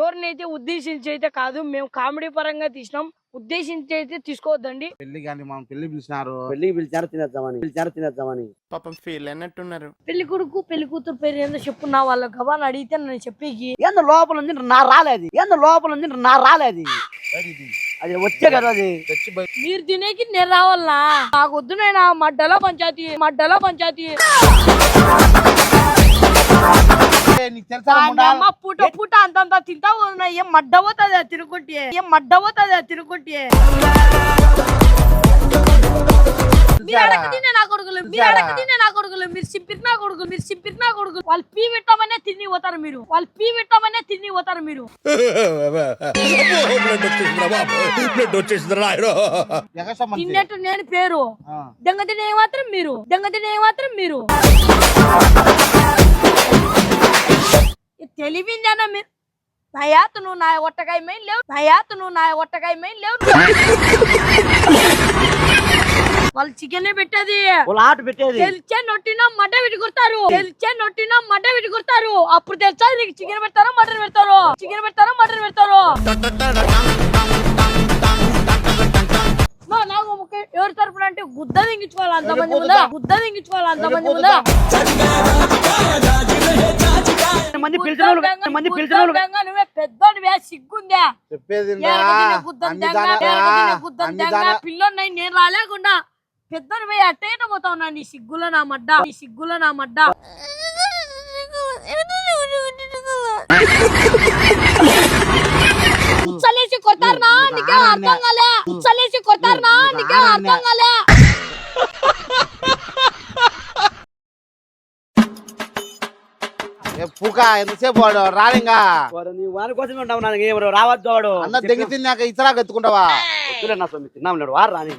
ఎవరినైతే ఉద్దేశించి అయితే కాదు మేము కామెడీ పరంగా తీసినాం. ఉద్దేశించి అయితే తీసుకోవద్దండి. పెళ్ళి కానీ మనం పెళ్ళి పిలిచినారు. పెళ్ళికి పిలిచారు తినేద్దామని. పిలిచారు తినేద్దామని. పాపం ఫీల్ అయినట్టున్నారు. పెళ్ళి కొడుకు పెళ్ళి కూతురు పేరు ఏందో చెప్పు నా వాళ్ళ గబాన్ అడిగితే నన్ను చెప్పేకి. ఏందో లోపల ఉంది నా రాలేదు. ఏందో లోపల ఉంది నా రాలేదు? అది వచ్చే కదా అది. మీరు తినేకి నేను రావాలనా? నాకు వద్దు నేను మడ్డలో పంచాయతీ మడ్డలో పంచాయతీ. నీకు తెలుసా పూట పూట అంతంత తింటా ఉన్నా ఏం మడ్డ పోతుంది తిరుగుంటే ఏం మడ్డ పోతుంది తిరుగుంటే మీరు అడగ తినే నా కొడుకులు మీరు అడగ తినే నా కొడుకులు మీరు సింపిరి నా కొడుకులు మీరు సింపిరి నా కొడుకులు. వాళ్ళు పీ పెట్టమనే తిని పోతారు మీరు. వాళ్ళు పీ పెట్టమనే తిని పోతారు మీరు. తిన్నట్టు నేను పేరు. దెంగ తినే మాత్రం మీరు. దెంగ తినే మాత్రం మీరు. ఈ తెలివిందన్న మీరు నా నా ఒట్టకాయ మెయిన్ లేవు. నా యాత నువ్వు నా ఒట్టకాయ మెయిన్ లేవు. వాళ్ళు చికెన్ పెట్టేది. వాళ్ళ ఆట పెట్టేది. తెలిచే నొట్టినా మడ్డ విడి కొడతారు తెలిచే నొట్టినా మడ్డ విడి కొడతారు అప్పుడు తెలుసా నీకు చికెన్ పెడతారో మటన్ పెడతారో? చికెన్ పెడతారో మటన్ పెడతారో? నాకు ఎవరి తరపున అంటే గుద్ద దింగించుకోవాలి అంతమంది ముందా? గుద్ద దింగించుకోవాలి అంతమంది ముందా మంది? పిలిచిన మంది పిలిచిన నువ్వే పెద్దోనివే సిగ్గుందే చెప్పేది పిల్లోన్నై నేను రాలేకుండా పెద్దోని పోయి అట్టేట పోతా ఉన్నా నీ సిగ్గుల నా మడ్డ నీ సిగ్గుల నా మడ్డ ఉచ్చలేసి కొడతారు నీకే అర్థం కాలే ఉచ్చలేసి కొడతారు నీకే అర్థం కాలే పూక ఎంతసేపు వాడు? రాలింగా నీ వారి కోసమే ఉంటావు నాకు ఎవరు రావద్దు వాడు. అన్న దెంగి తిన్నాక ఇతరా ఎత్తుకుంటావా? వద్దులే నా సొమ్ము తిన్నాం లేడు వారు రాని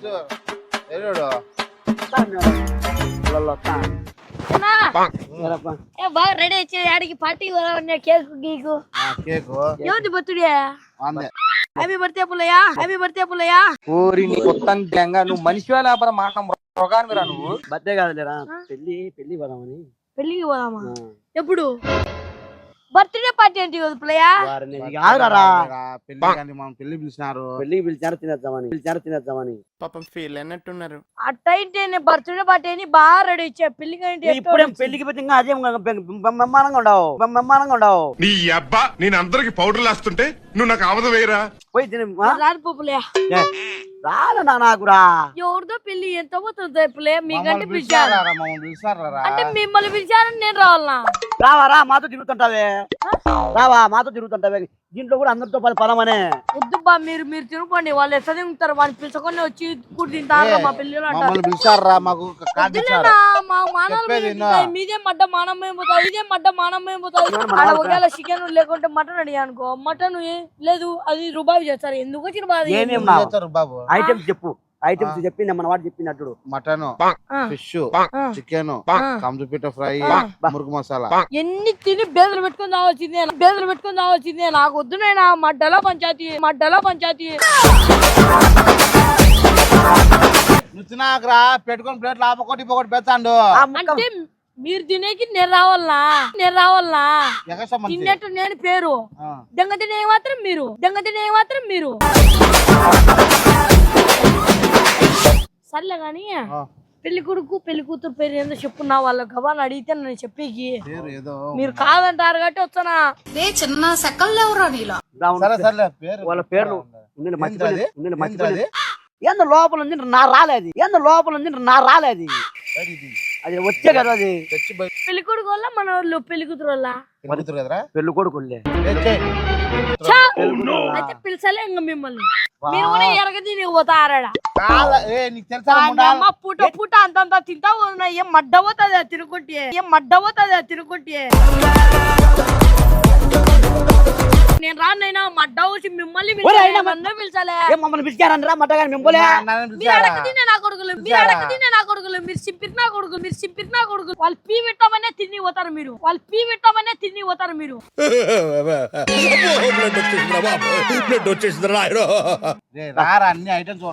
బాగా రెడీ వచ్చి ఆడికి పార్టీ కేక్ గీకు. కేకు. ఎవరి బర్త్డే అందే happy birthday Pullayya. Happy birthday Pullayya. ఊరి నీ కొత్త దెంగ నువ్వు మనిషి లేకపోతే మాట మృగానివిరా నువ్వు? బర్త్డే కాదులేరా పెళ్ళి పెళ్ళి పోదామని. పెళ్ళికి పోదామా. ఎప్పుడు? బర్త్డే పార్టీ ఏంటి కదా రా, పెళ్ళి కానీ మనం పెళ్ళి పిలిచినారు. పెళ్ళికి పిలిచారు తినేద్దామని. పిలిచారు తినేద్దామని. పాపం ఫీల్ అయినట్టున్నారు. అట్టయితే బర్త్డే పార్టీ అని బాగా రెడీ ఇచ్చా పెళ్ళికి అంటే ఇప్పుడేం పెళ్ళికి పోతే ఇంకా అదే బ్రహ్మాండంగా ఉండవు. బ్రహ్మాండంగా ఉండవు. నీ అబ్బా నేను అందరికి పౌడర్లు వేస్తుంటే నువ్వు నాకు ఆమదం వేయరా? పోయి తిని? రాదు రాలనా నాకురా ఎవరిదో పెళ్ళి ఎంత పోతుంది పుల్లయ్య మీకంటే పిలిచారు అంటే మిమ్మల్ని పిలిచారని నేను రావాలనా? రావా రా మాతో తిరుగుతుంటావే. రావా మాతో తిరుగుతుంటావే. దీంట్లో కూడా అందరితో పది పదమనే వద్దుబ్బా మీరు మీరు తినుకోండి వాళ్ళు ఎట్లా తింటారు వాళ్ళు పిలుచుకొని వచ్చి కూడా తింటారు మా మమ్మల్ని పిలిచారా? మాకు మా? మీదే మడ్డ మానం ఇదే మడ్డ మానం ఒకవేళ చికెన్ లేకుంటే మటన్ అడిగా అనుకో. మటన్ లేదు అది రుబాబు చేస్తారు. ఎందుకు వచ్చిన బాధ బాబు ఐటమ్స్ చెప్పు. ఐటమ్స్ చెప్పింది మన వాడు చెప్పినట్టు మటన్ ఫిష్ చికెన్ ఫ్రై. మురుగు మసాలా. ఎన్ని తిని బేదలు పెట్టుకొని రావాల్సిందే బేదలు పెట్టుకొని రావాల్సిందే నాకు వద్దు నేను మడ్డలో పంచాయతీ మడ్డలో పంచాయతీ. తినాకరా పెట్టుకొని ప్లేట్లు ఆపకొట్టి ఆ ముక్క అంటే మీరు తినేకి నేను రావాలనా నేను రావాలనా మంచి. తిన్నట్టు నేను పేరు. దెంగ తినే మాత్రం మీరు. దెంగ తినే మాత్రం మీరు. సర్లే గాని. పెళ్ళి కొడుకు పెళ్ళి కూతురు పేరు ఏందో చెప్పు నా వాళ్ళ గబాన్ అడిగితే నన్ను చెప్పేకి. పేరు ఏదో. మీరు కాదంటారు కాబట్టి వస్తానా రే చిన్న సెకల్లేవురా నీలో? రా ఉండు. సరే సర్లే పేరు వాళ్ళ పేర్లు ఏంది లోపల ఉంది నా రాలేదు ఏందో లోపల ఉంది నా రాలేదు? అది. వచ్చే కదా అది. పెళ్ళి కొడుకు వల్ల మన వాళ్ళు పెళ్ళి కూతురు వల్ల పెళ్ళి. ఛా! అయితే పిలిచలే ఇంక మిమ్మల్ని. మీరు కూడా ఎరగ తిని పోతారాడ కాల- ఏ నీకు? అమ్మ పూట పూట అంతంత తింటా ఉన్నా ఏం మడ్డ పోతుంది తిరుగుంటే ఏం మడ్డ పోతుంది తిరుగుంటే నేను రానైనా మడ్డ వచ్చి మిమ్మల్ని పిలిచాలే, మమ్మల్ని మింబోలే నా- మీరు కొడుకులు మీరు నా కొడుకులు మీరు కొడుకులు మీరు కొడుకులు. వాళ్ళు పీ పెట్టమనే తిని పోతారు మీరు. వాళ్ళు పీ పెట్టమనే తిని పోతారు మీరు. రే, రారా అన్ని ఐటమ్స్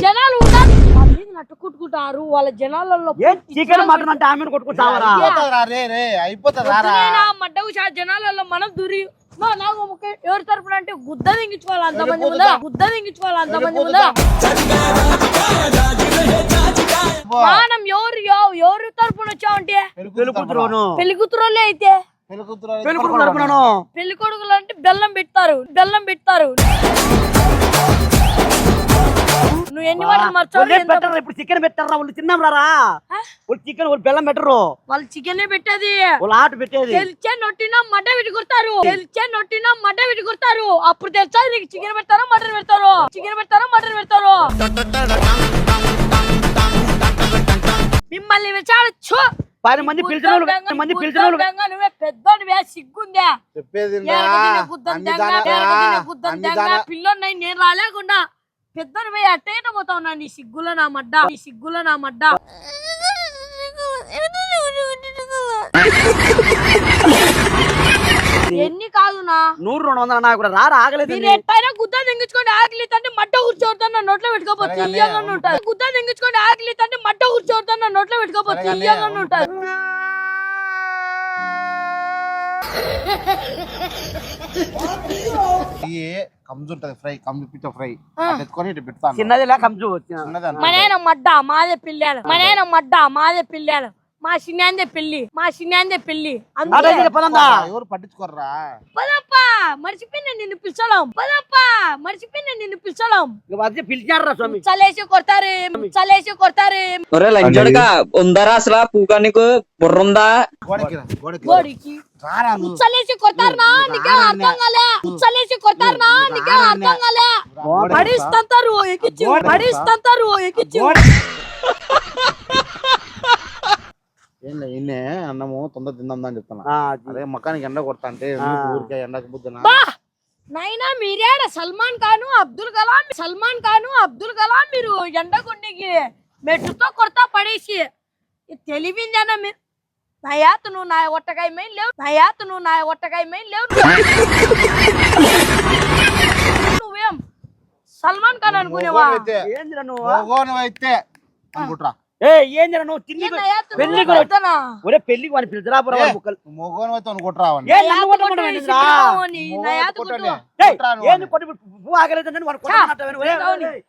జనాలు జనాలు అయితే కుట్టుకుంటారు వాళ్ళ జనాలలో ఏం చికెన్ మటన్ అంటే ఆమెను కొట్టుకుంటావరా? మడ్డకు జనాలలో మనం దూరి మా నాకు ముక్క ఎవరి తరపున అంటే గుద్ద దింగించుకోవాలి అంతమంది ముందా గుద్ద దింగించుకోవాలి అంతమంది ముందా మనం ఎవరు ఎవ- ఎవరి తరపున వచ్చామంటే పెళ్ళి అయితే. కూతురు తరపునను. పెళ్ళి కొడుకులు అంటే బెల్లం పెడతారు. బెల్లం పెడతారు. నువ్వు ఎన్ని పెట్టరు ఇప్పుడు చికెన్ పెట్టారా వాళ్ళు తిన్నాం రారా వాళ్ళు చికెన్ వాళ్ళు బెల్లం పెట్టరు. వాళ్ళు చికెన్ పెట్టేది. వాళ్ళు ఆట పెట్టేది. తెలిచే నొట్టినా మడ్డ కొడతారు. తెలిచే నొట్టినా మడ్డ కొడతారు. అప్పుడు తెలుసా నీకు చికెన్ పెడతారో మటన్ పెడతారో? చికెన్ పెడతారో మటన్ పెడతారో? మిమ్మల్ని విచారచ్చు పది మంది పిలిచిన మంది పిలిచిన నువ్వే పెద్దోనివే సిగ్గుందా? చెప్పేది ఎరగదిన గుద్దం అన్ని దెంగ, దానా- ఎరగదిన గుద్దం అన్ని దెంగ, దానా- పిల్లోన్నై నేను రాలేకుండా పెద్దోని పోయి అట్టేట పోతా ఉన్నా నీ సిగ్గులో నా మడ్డ నీ సిగ్గులో నా మడ్డ. ఎన్ని కాదునా నూరు రెండు వందల నాకు కూడా రారా ఆగలేదు మీరు ఎట్టైనా గుద్ద తెంగించుకోండి ఆకలి తంటే మట్ట కూర్చోవద్దని నా నోట్లో పెట్టుకోపోతే తీయగా ఉంటుంది గుద్ద తెంగించుకోండి ఆకలి తంటే మట్ట కూర్చోవద్దని నా నోట్లో పెట్టుకోపోతే సరే కానీ, ఉంటది ఫ్రై కమ్జు పిట్ట ఫ్రై. ఎత్తుకొని ఇటు పెడతాను. చిన్నది లే కంచు చిన్నది మా నాయన మడ్డ మాదే పిల్లాడు. మా నాయన మడ్డ మాదే పిల్లాడు. మా చిన్నందే పెళ్ళి మా చిన్నందే పెళ్ళి ఎవరు పట్టించుకోర్రా? పదప్పా మర్చిపోయిన నిన్ను పిలిచడం. పదప్పా మర్చిపోయిన నిన్ను పిలిచడం. అదే పిలిచారా స్వామి. చలేసి కొడతారు చలేసి కొడతారు. ఒరే లంచోడుగా ఉందరా అసలు? పూగా నీకు బుర్రుందా గోడకి రా, గోడకి రా. గోడికి. రారా నువ్వు? ఉచ్చలేసి కొడతారనా? నీకే అర్థం కాలే. ఉచ్చలేసి కొడతారనా? నీకే అర్థం కాలే. ఎక్కిచ్చి ఇన్నే అన్నము తొందర తిందాం అని చెప్తున్నా. అదే మకానికి ఎండ కొడతా అంటే. ఊరికే ఎండకు బుద్ధినా? నైనా మీరేడ సల్మాన్ ఖాన్ అబ్దుల్ కలాం సల్మాన్ ఖాన్ అబ్దుల్ కలాం మీరు ఎండగుండికి మెట్టుతో కొడతా పడేసి తెలివిందేనా మీరు నా యాత నువ్వు నా ఒట్టకాయ మెయిన్ లేవు నా యాత నువ్వు నా ఒట్టకాయ మెయిన్ లేవు. నువ్వేం? సల్మాన్ ఖాన్ అనుకునేవా? అనుకుంటురా. ఏ ఏందిరా నువ్వు తిండి ఏ నువ్వు పెళ్ళికి పెడతానా? ఒరే పెళ్ళికి వాడిని పిలిచిరా పోరా వాడి బుక్కలు మగోనివైతే అనుకుంటురా ఏ నా నన్ను కొట్టమంటావా ఏంది కొట్టి పువ్వు ఆగలేదని వాడు కొట్టమంటావా? ఒరే, ఒరే, ఒరే.